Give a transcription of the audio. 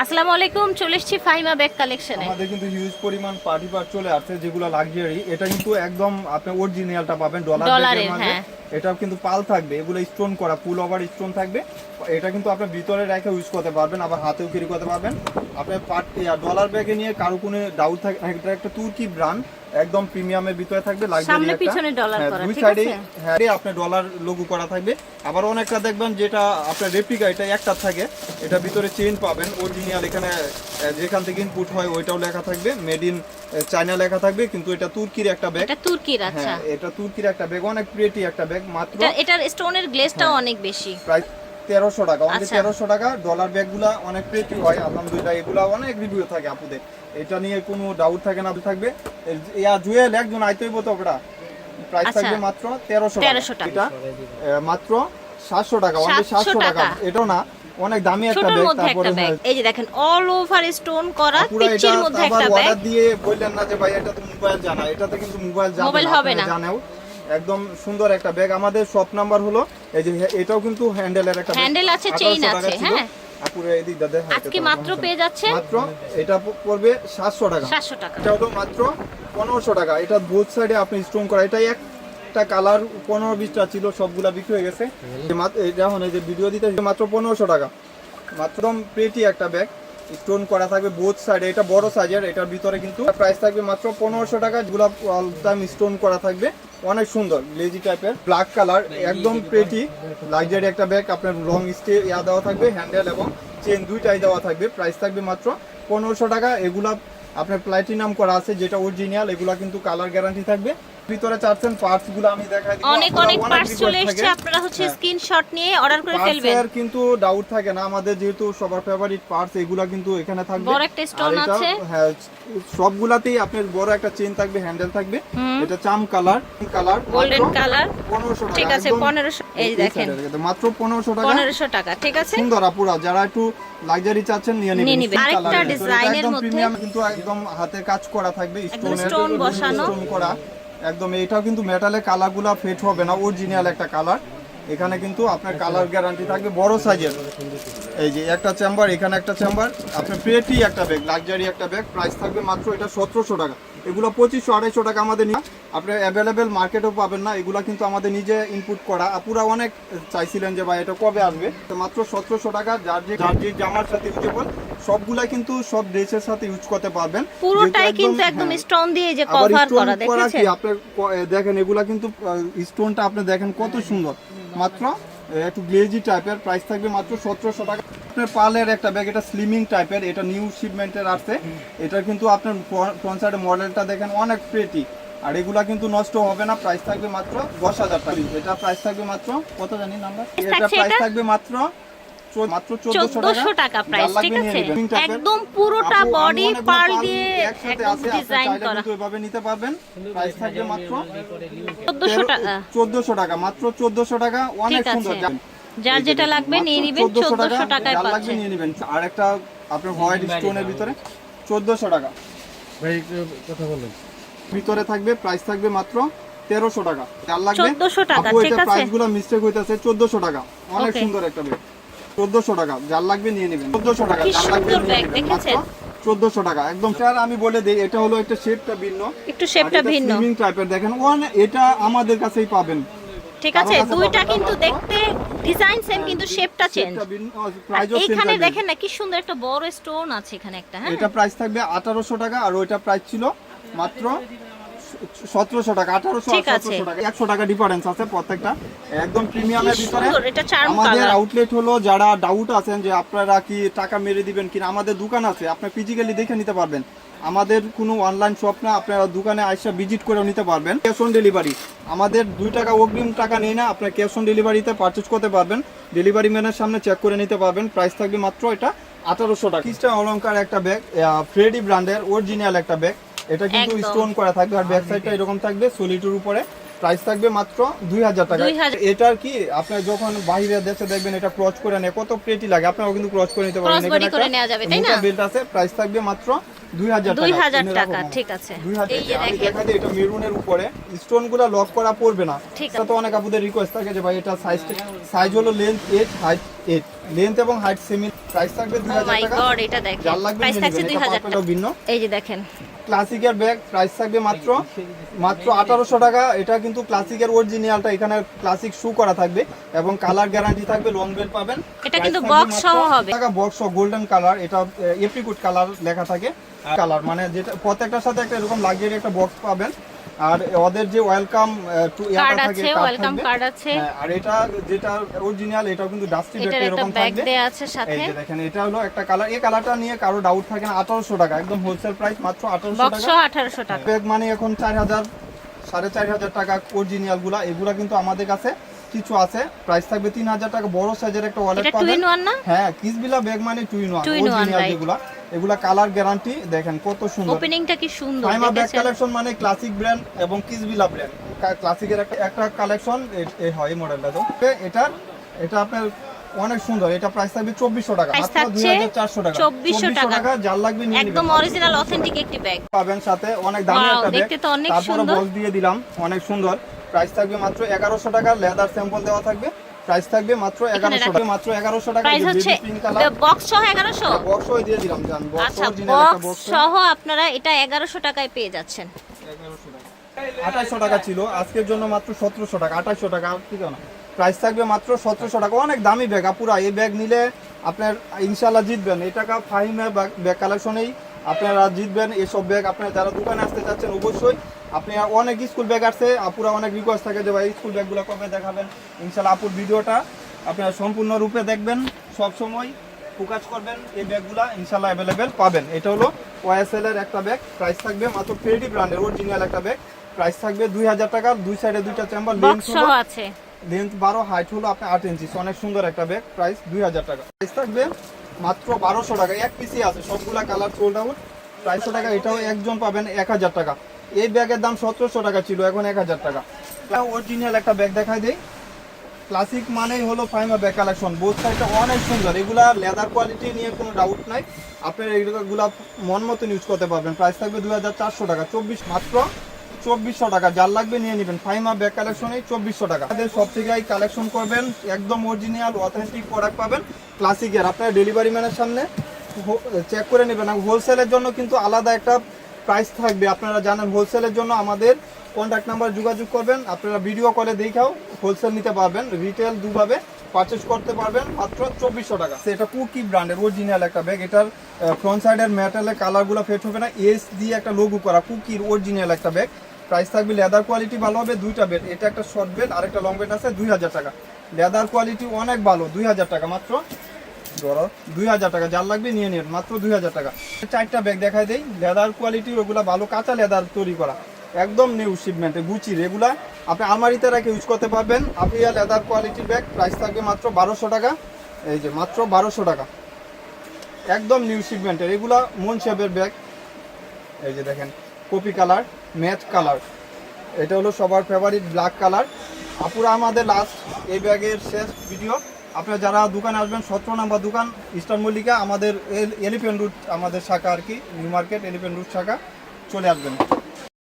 আসসালামু আলাইকুম চলে এসেছি ফাইমা ব্যাগ কালেকশনে আমাদের কিন্তু হিউজ পরিমাণ পার্টি পার চলে আসছে যেগুলো লাক্সারি এটা কিন্তু একদম আপনি অরিজিনালটা পাবেন ডলার ডলারের, হ্যাঁ। এটা কিন্তু পাল থাকবে এগুলো স্টোন করা ফুল ওভার স্টোন থাকবে। এটা কিন্তু আপনি ভিতরে রেখে ইউজ করতে পারবেন আবার হাতেও ক্যারি করতে পারবেন। আপনি পার্ট ডলার ব্যাগে নিয়ে কারও কোনো ডাউট থাকে এটা একটা তুর্কি ব্র্যান্ড একদম প্রিমিয়ামের ভিতরে থাকবে সামনে পিছনে ডলার হ্যাঁ, করা, দুই ঠিক সাইডে আছে? হ্যাঁ আপনি ডলার লোগো করা থাকবে। আবার অনেকটা দেখবেন যেটা আপনার রেপ্লিকা এটা একটা থাকে এটা ভিতরে চেইন পাবেন অরিজিনাল এখানে যেখান থেকে ইনপুট হয় ওইটাও লেখা থাকবে মেড ইন চায়না লেখা থাকবে কিন্তু এটা তুর্কির একটা ব্যাগ এটা তুর্কির আচ্ছা। হ্যাঁ এটা তুর্কির একটা ব্যাগ অনেক প্রিয়েটি একটা ব্যাগ মাত্র। এটার স্টোনের গ্লেজটাও অনেক বেশি। প্রায় তেরোশো টাকা অনলি আচ্ছা। তেরোশো টাকা। ডলার ব্যাগগুলা অনেক প্রিয়েটি হয় আলহামদুলিল্লাহ। এগুলা অনেক রিভিউ থাকে আপুদের। এটা নিয়ে কোনো ডাউট থাকে না থাকবে। ইয়া জুয়েল একজন আইতেই বলতো ওটা। প্রাইস আচ্ছা। থাকবে মাত্র তেরোশো টাকা। এটা মাত্র সাতশো টাকা অনলি সাতশো টাকা। এটাও না অনেক দামি একটা ব্যাগ তারপরে হ্যাঁ, এই যে দেখেন অল ওভার স্টোন করা পিচির মধ্যে একটা ব্যাগ অর্ডার দিয়ে বললেন না যে ভাই এটা তো মোবাইল জানা। এটাতে কিন্তু মোবাইল যাবে মোবাইল হবে না। জানেও। একদম সুন্দর একটা ব্যাগ আমাদের শপ নাম্বার হলো এই যে এটাও কিন্তু হ্যান্ডেলের একটা ব্যাগ। হ্যান্ডেল আছে, চেইন টাকা আছে, ছিল। হ্যাঁ। আজকে মাত্র পেয়ে যাচ্ছে মাত্র এটা পড়বে সাতশো টাকা। সাতশো টাকা। এটা হলো মাত্র পনেরোশো টাকা। এটা বোথ সাইডে আপনি স্টোন করা এটাই একটা কালার পনেরো বিশটা ছিল সবগুলা বিক্রি হয়ে গেছে। এটা এই যে ভিডিও দিতে মাত্র পনেরোশো টাকা। মাত্র একদম প্রেটি একটা ব্যাগ স্টোন করা থাকবে বোথ সাইডে এটা বড় সাইজের এটার ভিতরে কিন্তু প্রাইস থাকবে মাত্র পনেরোশো টাকা। অল টাইম স্টোন করা থাকবে। অনেক সুন্দর লেজি টাইপের ব্ল্যাক কালার একদম প্রেটি লাক্সারি একটা ব্যাগ আপনার লং স্টে ইয়া দেওয়া থাকবে হ্যান্ডেল এবং চেন দুইটাই দেওয়া থাকবে। প্রাইস থাকবে মাত্র পনেরোশো টাকা। এগুলা আপনার প্লাটিনাম করা আছে, যেটা অরিজিনাল এগুলা কিন্তু কালার গ্যারান্টি থাকবে। ভিতরে চাচ্ছেন পার্টসগুলো আমি দেখাই দিব। অনেক অনেক পার্টস চলে এসেছে। আপনারা হচ্ছে হ্যাঁ। স্ক্রিনশট নিয়ে অর্ডার করে ফেলবেন। পার্টসের কিন্তু ডাউট থাকে না। আমাদের যেহেতু সবার ফেভারিট পার্টস এগুলা কিন্তু এখানে থাকবে। বড় একটা এটা, আছে। হ্যাঁ সবগুলাতেই আপনার বড় একটা চেন থাকবে হ্যান্ডেল থাকবে। এটা চাম কালার কালার গোল্ডেন কালার পনেরোশো টাকা। ঠিক আছে একদম- পনেরোশো এই এই দেখেন। মাত্র পনেরোশো টাকা। পনেরোশো টাকা ঠিক আছে? সুন্দর আপুরা যারা একটু লাক্সারি চাচ্ছেন নিয়ে নেবেন। আরেকটা। ডিজাইনের একদম মধ্যে- প্রিমিয়াম কিন্তু একদম হাতে কাজ করা থাকবে stone বসানো। স্টোন করা। একদম, এটাও কিন্তু মেটালে কালারগুলো ফেট হবে না অরিজিনাল একটা কালার এখানে কিন্তু আপনার কালার গ্যারান্টি থাকবে, বড় সাইজের এই যে একটা চেম্বার এখানে একটা চেম্বার আপনার পেটি একটা ব্যাগ লাক্সারি একটা ব্যাগ প্রাইস থাকবে মাত্র এটা সতেরোশো টাকা। এগুলো পঁচিশশো আড়াইশো টাকা আমাদের নিয়ে। আপনি অ্যাভেলেবেল মার্কেটেও পাবেন না এগুলো কিন্তু আমাদের নিজে ইনপুট করা। আপুরা অনেক চাইছিলেন যে ভাই এটা কবে আসবে? তো মাত্র সতেরোশো টাকা যার যে যার যে জামার সাথে ইউজেবল সবগুলা কিন্তু সব ড্রেসের সাথে ইউজ করতে পারবেন। পুরোটাই কিন্তু একদম হ্যাঁ, স্টোন দিয়ে যে কভার করা দেখেছেন? এ দেখেন এগুলা কিন্তু স্টোনটা আপনি দেখেন কত সুন্দর। মাত্র একটু গ্লেজি টাইপের প্রাইস থাকবে মাত্র সতেরোশো টাকা। আপনার পালের একটা ব্যাগ এটা স্লিমিং টাইপের এটা নিউ শিপমেন্টের আছে এটা কিন্তু আপনার ফ্রন্ট সাইডে মডেলটা দেখেন অনেক প্রেটি আর এগুলা কিন্তু নষ্ট হবে না প্রাইস থাকবে মাত্র দশ হাজার টাকা। এটা প্রাইস থাকবে মাত্র কত জানি নাম্বার এটা প্রাইস থাকবে মাত্র মাত্র চোদ্দশো টাকা। প্রাইস ঠিক আছে? একদম পুরোটা বডি পার্ল দিয়ে ডিজাইন করা। এভাবে নিতে পারবেন। প্রাইস থাকবে মাত্র চোদ্দশো টাকা। চোদ্দশো টাকা মাত্র চোদ্দশো টাকা। অনেক সুন্দর। যার যেটা লাগবে নিয়ে নিবেন চোদ্দশো টাকায় পাচ্ছেন। নিয়ে নিবেন। আর একটা আপনার হোয়াইট স্টোনের ভিতরে চোদ্দশো টাকা। ভাই কথা বলেন ভিতরে থাকবে প্রাইস থাকবে মাত্র তেরোশো টাকা। যার লাগবে। 1400 টাকা, ঠিক আছে। প্রাইসগুলো মিস্টেক হইতেছে চোদ্দশো টাকা। অনেক সুন্দর একটা ব্যাগ চোদ্দশো টাকা যার লাগবে নিয়ে নেবেন। চোদ্দশো টাকা কি যার লাগবে দেখেছেন? মাত্র চোদ্দশো টাকা। একদম স্যার আমি বলে দিই এটা হলো একটা শেপটা ভিন্ন। একটু শেপটা ভিন্ন। স্লিমিং টাইপের দেখেন ওয়ান এটা আমাদের কাছেই পাবেন। ঠিক আছে? দুইটা কিন্তু দেখতে ডিজাইন সেম কিন্তু শেপটা চেঞ্জ এখানে দেখেন না কি সুন্দর একটা বড় স্টোন আছে এখানে একটা হ্যাঁ? এটা প্রাইস থাকবে আঠারোশো টাকা আর ওইটা প্রাইস ছিল মাত্র সতেরোশো টাকা আঠারোশো ঠিক আছে। সতেরোশো টাকা। একশো টাকা ডিফারেন্স আছে প্রত্যেকটা একদম প্রিমিয়ামের ভিতরে। আমাদের আউটলেট হলো যারা ডাউট আছেন যে আপনারা কি টাকা মেরে দিবেন কিনা আমাদের দোকান আছে আপনি ফিজিক্যালি দেখে নিতে পারবেন। আমাদের কোনো অনলাইন শপ না আপনারা দোকানে আসা ভিজিট করে নিতে পারবেন। ক্যাশ অন ডেলিভারি আমাদের দুই টাকা অগ্রিম টাকা নেই না আপনার ক্যাশ অন ডেলিভারিতে পারচেজ করতে পারবেন। ডেলিভারি ম্যানের সামনে চেক করে নিতে পারবেন প্রাইস থাকবে মাত্র এটা আঠারোশো টাকা। খ্রিস্টান অলঙ্কার একটা ব্যাগ ফ্রেডি ব্র্যান্ডের অরিজিনাল একটা ব্যাগ এটা কিন্তু। স্টোন করা থাকবে আর ব্যাক সাইডটা এরকম থাকবে সলিটুর উপরে। প্রাইস থাকবে মাত্র দুই হাজার টাকা। 2000 এটার কি আপনার যখন বাইরে দেশে দেখবেন এটা ক্রস করে নেয় কত প্রেটি লাগে আপনারাও কিন্তু ক্রস করে নিতে পারেন। না? বেল্ট আছে প্রাইস থাকবে মাত্র দুই হাজার টাকা। ঠিক আছে। দেখা এটা মেরুনের উপরে। স্টোনগুলো লক করা পড়বে না। এটা তো অনেক আপুদের রিকোয়েস্ট থাকে যে ভাই এটা সাইজ সাইজ হলো length eight height eight length এবং হাইট সেমি প্রাইস থাকবে দুই হাজার টাকা। Oh এটা দেখেন। প্রাইস থাকছে দুই হাজার পার্পেলও ভিন্ন। এই যে দেখেন। ক্লাসিকের ব্যাগ প্রাইস থাকবে মাত্র মাত্র আঠারোশো টাকা। এটা কিন্তু ক্লাসিকের অরিজিনালটা এখানে ক্লাসিক শু করা থাকবে এবং কালার গ্যারান্টি থাকবে লং বেল পাবেন। এটা কিন্তু বক্স সহ হবে। টাকা বক্স সহ গোল্ডেন কালার এটা এপ্রিকুট কালার লেখা থাকে। কালার মানে যেটা প্রত্যেকটার সাথে একটা এরকম লাগিয়ে একটা বক্স পাবেন। আর ওদের যে ওয়েলকাম টু কার্ড আছে ওয়েলকাম কার্ড আছে। হ্যাঁ, আর এটা যেটা অরিজিনাল এটাও কিন্তু ডাস্টি ব্যাগ এরকম ব্যাগ থাকবে। দেয়া আছে সাথে। এই যে দেখেন এটা হলো একটা কালার এই কালারটা নিয়ে কারও ডাউট থাকে না আঠারোশো টাকা একদম হোলসেল প্রাইস মাত্র আঠারোশো বক্স টাকা আঠারোশো টাকা। ব্যাগ মানে এখন চার হাজার সাড়ে চার হাজার টাকা অরিজিনালগুলা এগুলা কিন্তু আমাদের কাছে কিছু আছে। প্রাইস থাকবে তিন হাজার টাকা বড় সাইজের একটা ওয়ালেট পাবেন। হ্যাঁ কিসবিলা ব্যাগ মানে টু ইন ওয়ান অরিজিনাল. যেগুলা। এগুলা কালার গ্যারান্টি দেখেন কত সুন্দর। ওপেনিংটা কি সুন্দর ফাইমা ব্যাগ কালেকশন মানে ক্লাসিক ব্র্যান্ড এবং কিসবিলা ব্র্যান্ড ক্লাসিকের একটা একটা কালেকশন এই হয় এই মডেলটা তো। এটা এটা আপনার অনেক সুন্দর। এটা প্রাইস থাকবে চব্বিশশো টাকা। মাত্র থাকছে দুই হাজার চারশো টাকা। 2400 টাকা। যার লাগবে নিয়ে একদম অরিজিনাল অথেন্টিক একটি ব্যাগ পাবেন সাথে অনেক দামি একটা ব্যাগ দেখতে তো অনেক তারপরে সুন্দর। বক্স দিয়ে দিলাম অনেক সুন্দর। প্রাইস থাকবে মাত্র এগারোশো টাকা লেদার স্যাম্পল দেওয়া থাকবে। প্রাইস থাকবে মাত্র এগারোশো রাখি। টাকা। মাত্র এগারোশো টাকা প্রাইস হচ্ছে বক্স সহ এগারোশো? বক্স দিয়ে দিলাম জান। বক্স আচ্ছা বক্স সহ। আপনারা এটা এগারোশো টাকায় পেয়ে যাচ্ছেন। আঠাইশো টাকা ছিল আজকের জন্য মাত্র সতেরোশো টাকা আঠাইশো টাকা আর কি না। প্রাইস থাকবে মাত্র সতেরোশো টাকা। অনেক দামি ব্যাগ আপুরা এই ব্যাগ নিলে আপনার ইনশাল্লাহ জিতবেন। এই টাকা ফাহিমে ব্যাগ কালেকশনেই আপনারা জিতবেন। এসব ব্যাগ আপনারা যারা দোকানে আসতে চাচ্ছেন অবশ্যই আপনি অনেক স্কুল ব্যাগ আসছে আপুরা অনেক রিকোয়েস্ট থাকে যে ভাই স্কুল ব্যাগগুলো কবে দেখাবেন? ইনশাল্লাহ আপুর ভিডিওটা আপনারা সম্পূর্ণ রূপে দেখবেন সব সময় ফোকাস করবেন এই ব্যাগগুলো ইনশাল্লাহ অ্যাভেলেবেল পাবেন। এটা হলো ওয়াইএসএল এর একটা ব্যাগ প্রাইস থাকবে মাত্র ফ্রেডি ব্র্যান্ডের অরিজিনাল একটা ব্যাগ প্রাইস থাকবে দুই হাজার টাকা দুই সাইডে দুইটা চেম্বার লেন্থ বক্স আছে। লেন্থ বারো হাইট হলো আপনার আট ইঞ্চি অনেক সুন্দর একটা ব্যাগ প্রাইস দুই হাজার টাকা। প্রাইস থাকবে মাত্র বারোশো টাকা এক পিসি আছে সবগুলা কালার সোল্ড আউট প্রাইশশো টাকা এটাও একজন পাবেন এক হাজার টাকা। এই ব্যাগের দাম সতেরোশো টাকা ছিল, এখন এক হাজার টাকা। অরিজিনাল একটা ব্যাগ দেখাই দেই। ক্লাসিক মানেই হলো ফাইমা ব্যাগ কালেকশন বোথ সাইডটা অনেক সুন্দর। এগুলা লেদার কোয়ালিটি নিয়ে কোনো ডাউট নাই। আপনার এইগুলা মন মতন ইউজ করতে পারবেন। প্রাইস থাকবে দুই হাজার চারশো টাকা। চব্বিশ মাত্র চব্বিশশো টাকা। যার লাগবে নিয়ে নেবেন। ফাইমা ব্যাগ কালেকশনে চব্বিশশো টাকা। আমাদের সব থেকে কালেকশন করবেন। একদম অরিজিনাল অথেন্টিক প্রোডাক্ট পাবেন। ক্লাসিকের আপনার ডেলিভারি ম্যানের সামনে চেক করে নেবেন। হোলসেলের জন্য কিন্তু আলাদা একটা প্রাইস থাকবে, আপনারা জানেন হোলসেলের জন্য আমাদের কন্ট্যাক্ট নাম্বার যোগাযোগ করবেন, আপনারা ভিডিও কলে দেখাও হোলসেল নিতে পারবেন রিটেল দুভাবে পারচেস করতে পারবেন, মাত্র চব্বিশশো টাকা। এটা কুকি ব্র্যান্ডের অরিজিনাল একটা ব্যাগ এটার ফ্রন্ট সাইডের মেটালের কালারগুলো ফেট হবে না এস দিয়ে একটা লোগো করা কুকির অরিজিনাল একটা ব্যাগ প্রাইস থাকবে লেদার কোয়ালিটি ভালো হবে, দুইটা বেড এটা একটা শর্ট বেড আর একটা লং বেড আছে, দুই হাজার টাকা। লেদার কোয়ালিটি অনেক ভালো, দুই হাজার টাকা মাত্র। ধরো, দুই হাজার টাকা, যার লাগবে নিয়ে মাত্র দুই হাজার টাকা। চারটা ব্যাগ দেখাই লেদার কোয়ালিটি ওগুলা ভালো, কাঁচা লেদার তৈরি করা। একদম নিউ আপনি ইউজ করতে পারবেন। আপনি লেদার কোয়ালিটির ব্যাগ প্রাইস থাকবে মাত্র বারোশো টাকা। এই যে, মাত্র বারোশো টাকা। একদম নিউ এগুলা ব্যাগ এই যে দেখেন, কপি কালার ম্যাচ কালার এটা হলো সবার ফেভারিট ব্ল্যাক কালার আপুরা আমাদের লাস্ট এই ব্যাগের শেষ ভিডিও আপনারা যারা দোকানে আসবেন, সতেরো নাম্বার দোকান, ইস্টার্ন মল্লিকা, আমাদের এলিফেন্ট রুট, আমাদের শাখা আর কি, নিউ মার্কেট এলিফেন্ট রুট শাখা, চলে আসবেন।